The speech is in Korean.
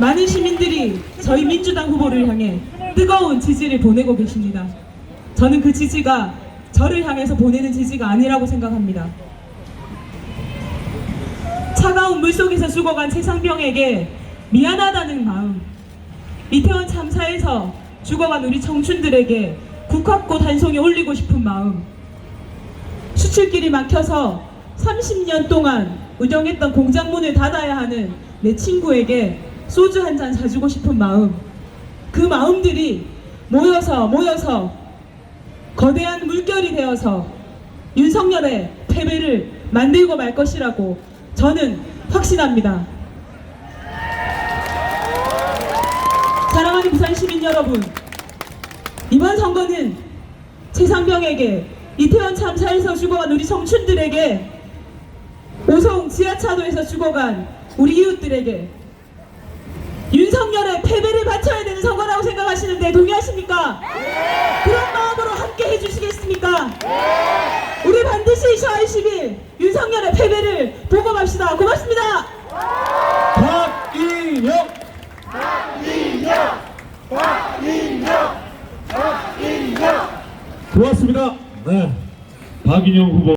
많은 시민들이 저희 민주당 후보를 향해 뜨거운 지지를 보내고 계십니다. 저는 그 지지가 저를 향해서 보내는 지지가 아니라고 생각합니다. 차가운 물 속에서 죽어간 최상병에게 미안하다는 마음, 이태원 참사에서 죽어간 우리 청춘들에게 국화꽃 한 송이 올리고 싶은 마음, 수출길이 막혀서 30년 동안 운영했던 공장 문을 닫아야 하는 내 친구에게 소주 한 잔 사주고 싶은 마음, 그 마음들이 모여서 모여서 거대한 물결이 되어서 윤석열의 패배를 만들고 말 것이라고 저는 확신합니다. 사랑하는 부산 시민 여러분, 이번 선거는 최상병에게 이태원 참사에서 죽어간 우리 청춘들에게 오송 지하차도에서 죽어간 우리 이웃들에게 윤석열의 패배를 바쳐야 되는 선거라고 생각하시는데 동의하십니까? 그런 마음으로 함께 해주시겠습니까? 우리 반드시 4월 10일 윤석열의 패배를 보고 갑시다. 고맙습니다. 박인영 고맙습니다. 네, 박인영 후보.